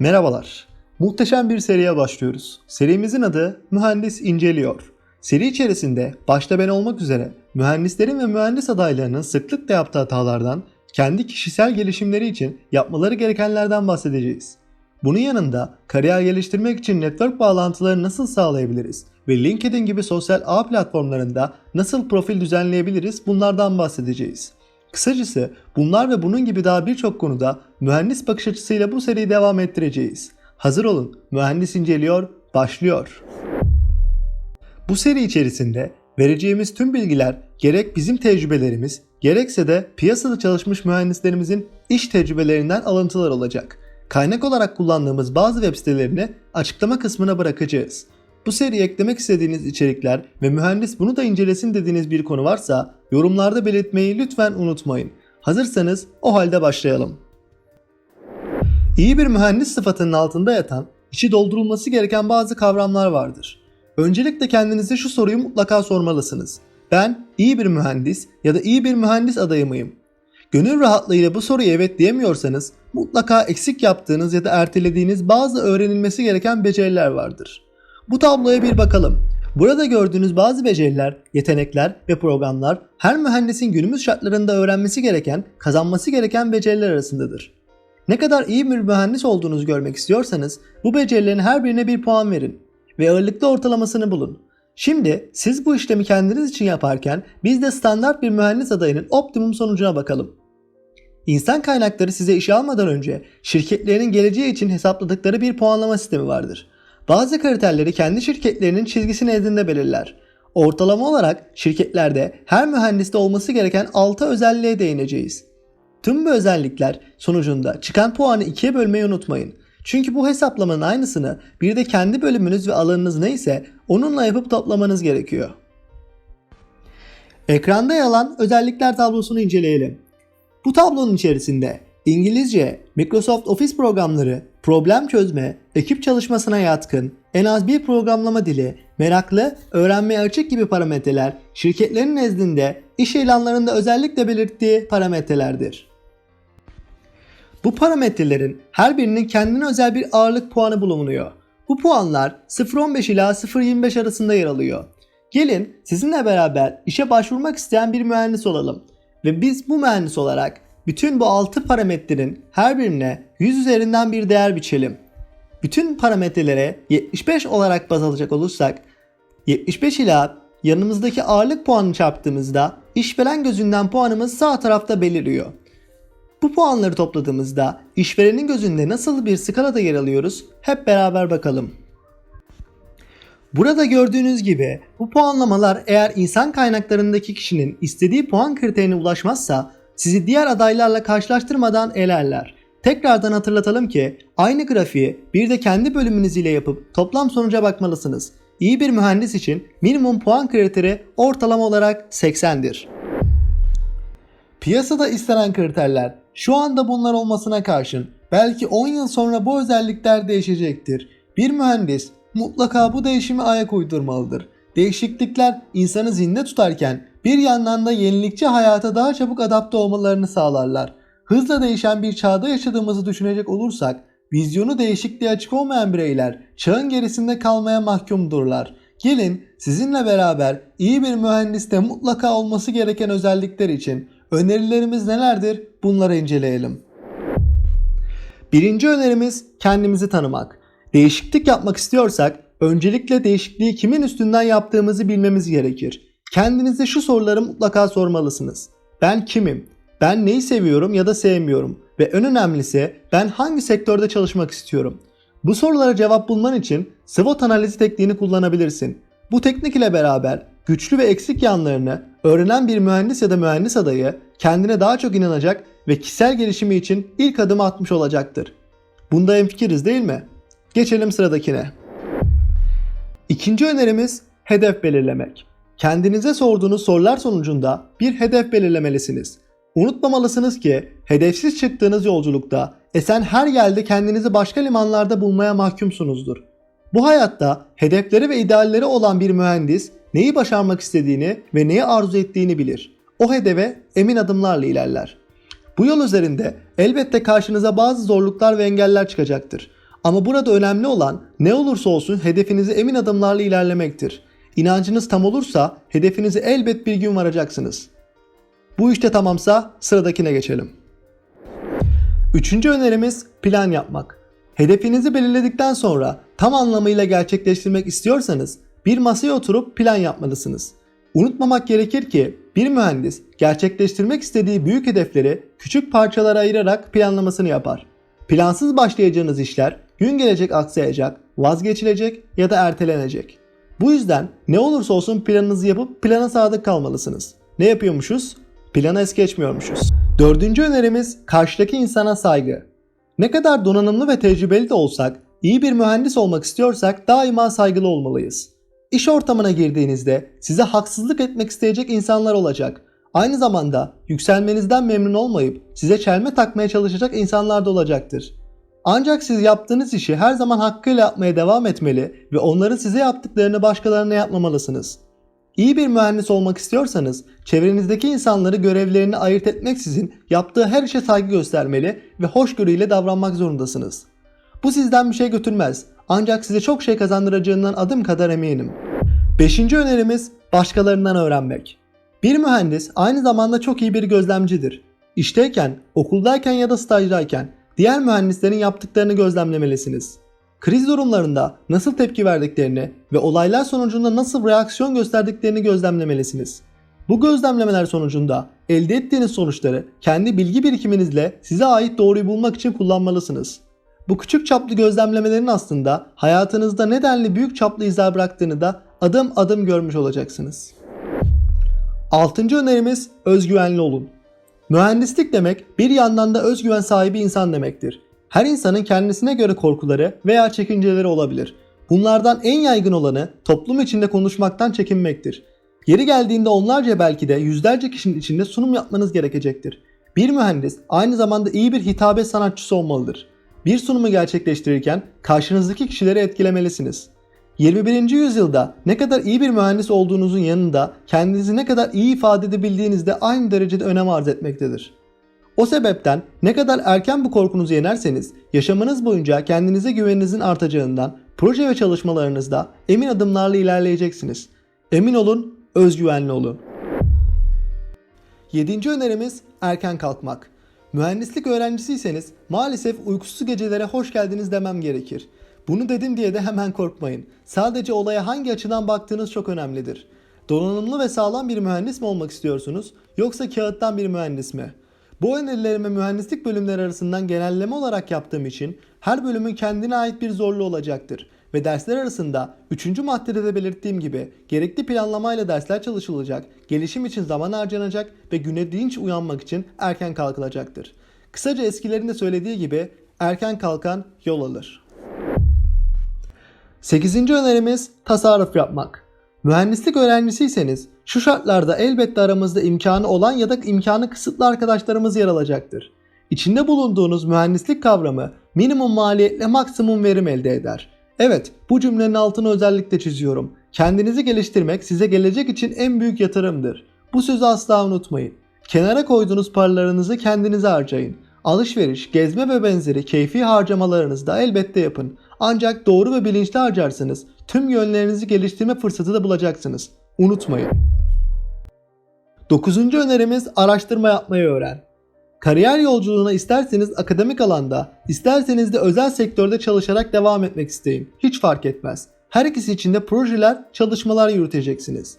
Merhabalar. Muhteşem bir seriye başlıyoruz. Serimizin adı Mühendis İnceliyor. Seri içerisinde başta ben olmak üzere mühendislerin ve mühendis adaylarının sıklıkla yaptığı hatalardan, kendi kişisel gelişimleri için yapmaları gerekenlerden bahsedeceğiz. Bunun yanında kariyer geliştirmek için network bağlantıları nasıl sağlayabiliriz ve LinkedIn gibi sosyal ağ platformlarında nasıl profil düzenleyebiliriz bunlardan bahsedeceğiz. Kısacası bunlar ve bunun gibi daha birçok konuda mühendis bakış açısıyla bu seriyi devam ettireceğiz. Hazır olun, mühendis inceliyor, başlıyor. Bu seri içerisinde vereceğimiz tüm bilgiler gerek bizim tecrübelerimiz gerekse de piyasada çalışmış mühendislerimizin iş tecrübelerinden alıntılar olacak. Kaynak olarak kullandığımız bazı web sitelerini açıklama kısmına bırakacağız. Bu seriye eklemek istediğiniz içerikler ve mühendis bunu da incelesin dediğiniz bir konu varsa yorumlarda belirtmeyi lütfen unutmayın. Hazırsanız o halde başlayalım. İyi bir mühendis sıfatının altında yatan, içi doldurulması gereken bazı kavramlar vardır. Öncelikle kendinize şu soruyu mutlaka sormalısınız. Ben iyi bir mühendis ya da iyi bir mühendis adayı mıyım? Gönül rahatlığıyla bu soruya evet diyemiyorsanız mutlaka eksik yaptığınız ya da ertelediğiniz bazı öğrenilmesi gereken beceriler vardır. Bu tabloya bir bakalım. Burada gördüğünüz bazı beceriler, yetenekler ve programlar her mühendisin günümüz şartlarında öğrenmesi gereken, kazanması gereken beceriler arasındadır. Ne kadar iyi bir mühendis olduğunuzu görmek istiyorsanız bu becerilerin her birine bir puan verin ve ağırlıklı ortalamasını bulun. Şimdi siz bu işlemi kendiniz için yaparken biz de standart bir mühendis adayının optimum sonucuna bakalım. İnsan kaynakları size işe almadan önce şirketlerinin geleceği için hesapladıkları bir puanlama sistemi vardır. Bazı kriterleri kendi şirketlerinin çizgisi nezdinde belirler. Ortalama olarak şirketlerde her mühendiste olması gereken 6 özelliğe değineceğiz. Tüm bu özellikler sonucunda çıkan puanı ikiye bölmeyi unutmayın. Çünkü bu hesaplamanın aynısını bir de kendi bölümünüz ve alanınız neyse onunla yapıp toplamanız gerekiyor. Ekranda yalan özellikler tablosunu inceleyelim. Bu tablonun içerisinde İngilizce, Microsoft Office programları, problem çözme, ekip çalışmasına yatkın, en az bir programlama dili, meraklı, öğrenmeye açık gibi parametreler şirketlerin nezdinde iş ilanlarında özellikle belirttiği parametrelerdir. Bu parametrelerin her birinin kendine özel bir ağırlık puanı bulunuyor. Bu puanlar 0.15 ila 0.25 arasında yer alıyor. Gelin sizinle beraber işe başvurmak isteyen bir mühendis olalım ve biz bu mühendis olarak bütün bu 6 parametrenin her birine 100 üzerinden bir değer biçelim. Bütün parametrelere 75 olarak baz alacak olursak 75 ila yanımızdaki ağırlık puanını çarptığımızda işveren gözünden puanımız sağ tarafta beliriyor. Bu puanları topladığımızda işverenin gözünde nasıl bir skalada yer alıyoruz hep beraber bakalım. Burada gördüğünüz gibi bu puanlamalar eğer insan kaynaklarındaki kişinin istediği puan kriterine ulaşmazsa sizi diğer adaylarla karşılaştırmadan elerler. Tekrardan hatırlatalım ki aynı grafiği bir de kendi bölümünüz ile yapıp toplam sonuca bakmalısınız. İyi bir mühendis için minimum puan kriteri ortalama olarak 80'dir. Piyasada istenen kriterler şu anda bunlar olmasına karşın belki 10 yıl sonra bu özellikler değişecektir. Bir mühendis mutlaka bu değişime ayak uydurmalıdır. Değişiklikler insanı zinde tutarken bir yandan da yenilikçi hayata daha çabuk adapte olmalarını sağlarlar. Hızla değişen bir çağda yaşadığımızı düşünecek olursak vizyonu değişikliğe açık olmayan bireyler çağın gerisinde kalmaya mahkumdurlar. Gelin sizinle beraber iyi bir mühendiste mutlaka olması gereken özellikler için önerilerimiz nelerdir bunları inceleyelim. Birinci önerimiz kendimizi tanımak. Değişiklik yapmak istiyorsak öncelikle değişikliği kimin üstünden yaptığımızı bilmemiz gerekir. Kendinize şu soruları mutlaka sormalısınız. Ben kimim? Ben neyi seviyorum ya da sevmiyorum? Ve en önemlisi ben hangi sektörde çalışmak istiyorum? Bu sorulara cevap bulman için SWOT analizi tekniğini kullanabilirsin. Bu teknik ile beraber güçlü ve eksik yanlarını öğrenen bir mühendis ya da mühendis adayı kendine daha çok inanacak ve kişisel gelişimi için ilk adımı atmış olacaktır. Bunda hemfikiriz değil mi? Geçelim sıradakine. İkinci önerimiz hedef belirlemek. Kendinize sorduğunuz sorular sonucunda bir hedef belirlemelisiniz. Unutmamalısınız ki hedefsiz çıktığınız yolculukta esen her yerde kendinizi başka limanlarda bulmaya mahkumsunuzdur. Bu hayatta hedefleri ve idealleri olan bir mühendis neyi başarmak istediğini ve neyi arzu ettiğini bilir. O hedefe emin adımlarla ilerler. Bu yol üzerinde elbette karşınıza bazı zorluklar ve engeller çıkacaktır. Ama burada önemli olan ne olursa olsun hedefinize emin adımlarla ilerlemektir. İnancınız tam olursa hedefinize elbet bir gün varacaksınız. Bu işte tamamsa sıradakine geçelim. Üçüncü önerimiz plan yapmak. Hedefinizi belirledikten sonra tam anlamıyla gerçekleştirmek istiyorsanız bir masaya oturup plan yapmalısınız. Unutmamak gerekir ki bir mühendis gerçekleştirmek istediği büyük hedefleri küçük parçalara ayırarak planlamasını yapar. Plansız başlayacağınız işler gün gelecek aksayacak, vazgeçilecek ya da ertelenecek. Bu yüzden ne olursa olsun planınızı yapıp plana sadık kalmalısınız. Ne yapıyormuşuz? Plana es geçmiyormuşuz. Dördüncü önerimiz karşıdaki insana saygı. Ne kadar donanımlı ve tecrübeli de olsak, iyi bir mühendis olmak istiyorsak daima saygılı olmalıyız. İş ortamına girdiğinizde size haksızlık etmek isteyecek insanlar olacak. Aynı zamanda yükselmenizden memnun olmayıp size çelme takmaya çalışacak insanlar da olacaktır. Ancak siz yaptığınız işi her zaman hakkıyla yapmaya devam etmeli ve onların size yaptıklarını başkalarına yapmamalısınız. İyi bir mühendis olmak istiyorsanız çevrenizdeki insanları görevlerini ayırt etmeksizin yaptığı her işe saygı göstermeli ve hoşgörüyle davranmak zorundasınız. Bu sizden bir şey götürmez ancak size çok şey kazandıracağından adım kadar eminim. Beşinci önerimiz başkalarından öğrenmek. Bir mühendis aynı zamanda çok iyi bir gözlemcidir. İşteyken, okuldayken ya da stajdayken diğer mühendislerin yaptıklarını gözlemlemelisiniz. Kriz durumlarında nasıl tepki verdiklerini ve olaylar sonucunda nasıl reaksiyon gösterdiklerini gözlemlemelisiniz. Bu gözlemlemeler sonucunda elde ettiğiniz sonuçları kendi bilgi birikiminizle size ait doğruyu bulmak için kullanmalısınız. Bu küçük çaplı gözlemlemelerin aslında hayatınızda nedenli büyük çaplı izler bıraktığını da adım adım görmüş olacaksınız. Altıncı önerimiz özgüvenli olun. Mühendislik demek bir yandan da özgüven sahibi insan demektir. Her insanın kendisine göre korkuları veya çekinceleri olabilir. Bunlardan en yaygın olanı toplum içinde konuşmaktan çekinmektir. Yeri geldiğinde onlarca belki de yüzlerce kişinin içinde sunum yapmanız gerekecektir. Bir mühendis aynı zamanda iyi bir hitabet sanatçısı olmalıdır. Bir sunumu gerçekleştirirken karşınızdaki kişileri etkilemelisiniz. 21. yüzyılda ne kadar iyi bir mühendis olduğunuzun yanında kendinizi ne kadar iyi ifade edebildiğiniz de aynı derecede önem arz etmektedir. O sebepten ne kadar erken bu korkunuzu yenerseniz yaşamınız boyunca kendinize güveninizin artacağından proje ve çalışmalarınızda emin adımlarla ilerleyeceksiniz. Emin olun, özgüvenli olun. Yedinci önerimiz erken kalkmak. Mühendislik öğrencisiyseniz maalesef uykusuz gecelere hoş geldiniz demem gerekir. Bunu dedim diye de hemen korkmayın. Sadece olaya hangi açıdan baktığınız çok önemlidir. Donanımlı ve sağlam bir mühendis mi olmak istiyorsunuz yoksa kağıttan bir mühendis mi? Bu önerilerimi mühendislik bölümleri arasından genelleme olarak yaptığım için her bölümün kendine ait bir zorluğu olacaktır. Ve dersler arasında 3. maddede de belirttiğim gibi gerekli planlamayla dersler çalışılacak, gelişim için zaman harcanacak ve güne dinç uyanmak için erken kalkılacaktır. Kısaca eskilerin de söylediği gibi erken kalkan yol alır. 8. önerimiz tasarruf yapmak. Mühendislik öğrencisiyseniz şu şartlarda elbette aramızda imkanı olan ya da imkanı kısıtlı arkadaşlarımız yer alacaktır. İçinde bulunduğunuz mühendislik kavramı minimum maliyetle maksimum verim elde eder. Evet, bu cümlenin altını özellikle çiziyorum. Kendinizi geliştirmek size gelecek için en büyük yatırımdır. Bu sözü asla unutmayın. Kenara koyduğunuz paralarınızı kendinize harcayın. Alışveriş, gezme ve benzeri keyfi harcamalarınızı da elbette yapın. Ancak doğru ve bilinçli harcarsanız tüm yönlerinizi geliştirme fırsatı da bulacaksınız. Unutmayın. Dokuzuncu önerimiz araştırma yapmayı öğren. Kariyer yolculuğuna isterseniz akademik alanda, isterseniz de özel sektörde çalışarak devam etmek isteyin. Hiç fark etmez. Her ikisi için de projeler, çalışmalar yürüteceksiniz.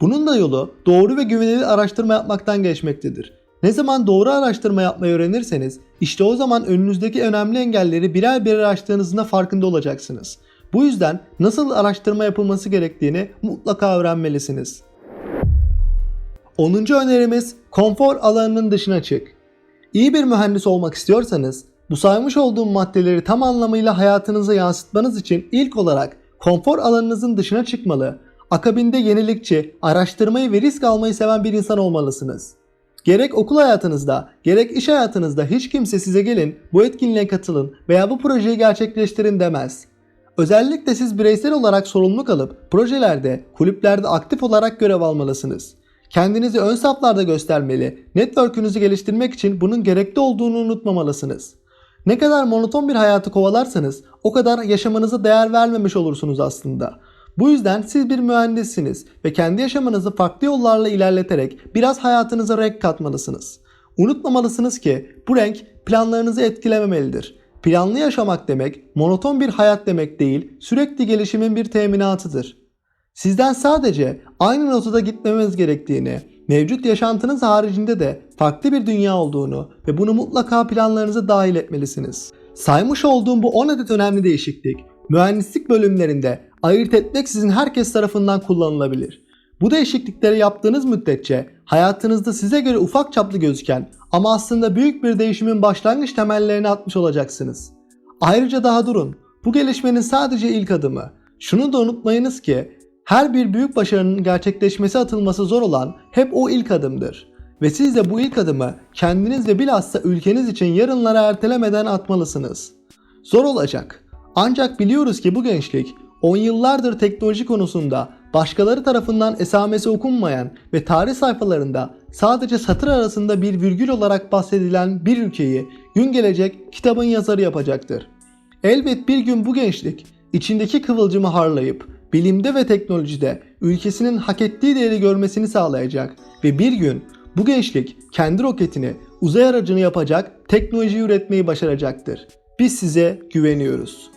Bunun da yolu doğru ve güvenilir araştırma yapmaktan geçmektedir. Ne zaman doğru araştırma yapmayı öğrenirseniz işte o zaman önünüzdeki önemli engelleri birer birer aştığınızın da farkında olacaksınız. Bu yüzden nasıl araştırma yapılması gerektiğini mutlaka öğrenmelisiniz. 10. önerimiz konfor alanının dışına çık. İyi bir mühendis olmak istiyorsanız bu saymış olduğum maddeleri tam anlamıyla hayatınıza yansıtmanız için ilk olarak konfor alanınızın dışına çıkmalı, akabinde yenilikçi, araştırmayı ve risk almayı seven bir insan olmalısınız. Gerek okul hayatınızda, gerek iş hayatınızda hiç kimse size gelin, bu etkinliğe katılın veya bu projeyi gerçekleştirin demez. Özellikle siz bireysel olarak sorumluluk alıp projelerde, kulüplerde aktif olarak görev almalısınız. Kendinizi ön saflarda göstermeli, network'ünüzü geliştirmek için bunun gerekli olduğunu unutmamalısınız. Ne kadar monoton bir hayatı kovalarsanız o kadar yaşamınıza değer vermemiş olursunuz aslında. Bu yüzden siz bir mühendissiniz ve kendi yaşamınızı farklı yollarla ilerleterek biraz hayatınıza renk katmalısınız. Unutmamalısınız ki bu renk planlarınızı etkilememelidir. Planlı yaşamak demek monoton bir hayat demek değil, sürekli gelişimin bir teminatıdır. Sizden sadece aynı notada gitmemeniz gerektiğini, mevcut yaşantınız haricinde de farklı bir dünya olduğunu ve bunu mutlaka planlarınıza dahil etmelisiniz. Saymış olduğum bu 10 adet önemli değişiklik, mühendislik bölümlerinde ayırt etmeksizin herkes tarafından kullanılabilir. Bu değişiklikleri yaptığınız müddetçe hayatınızda size göre ufak çaplı gözüken ama aslında büyük bir değişimin başlangıç temellerini atmış olacaksınız. Ayrıca daha durun. Bu gelişmenin sadece ilk adımı. Şunu da unutmayınız ki her bir büyük başarının gerçekleşmesi atılması zor olan hep o ilk adımdır. Ve siz de bu ilk adımı kendiniz ve bilhassa ülkeniz için yarınlara ertelemeden atmalısınız. Zor olacak. Ancak biliyoruz ki bu gençlik 10 yıllardır teknoloji konusunda başkaları tarafından esamesi okunmayan ve tarih sayfalarında sadece satır arasında bir virgül olarak bahsedilen bir ülkeyi gün gelecek kitabın yazarı yapacaktır. Elbet bir gün bu gençlik içindeki kıvılcımı harlayıp bilimde ve teknolojide ülkesinin hak ettiği değeri görmesini sağlayacak ve bir gün bu gençlik kendi roketini, uzay aracını yapacak, teknoloji üretmeyi başaracaktır. Biz size güveniyoruz.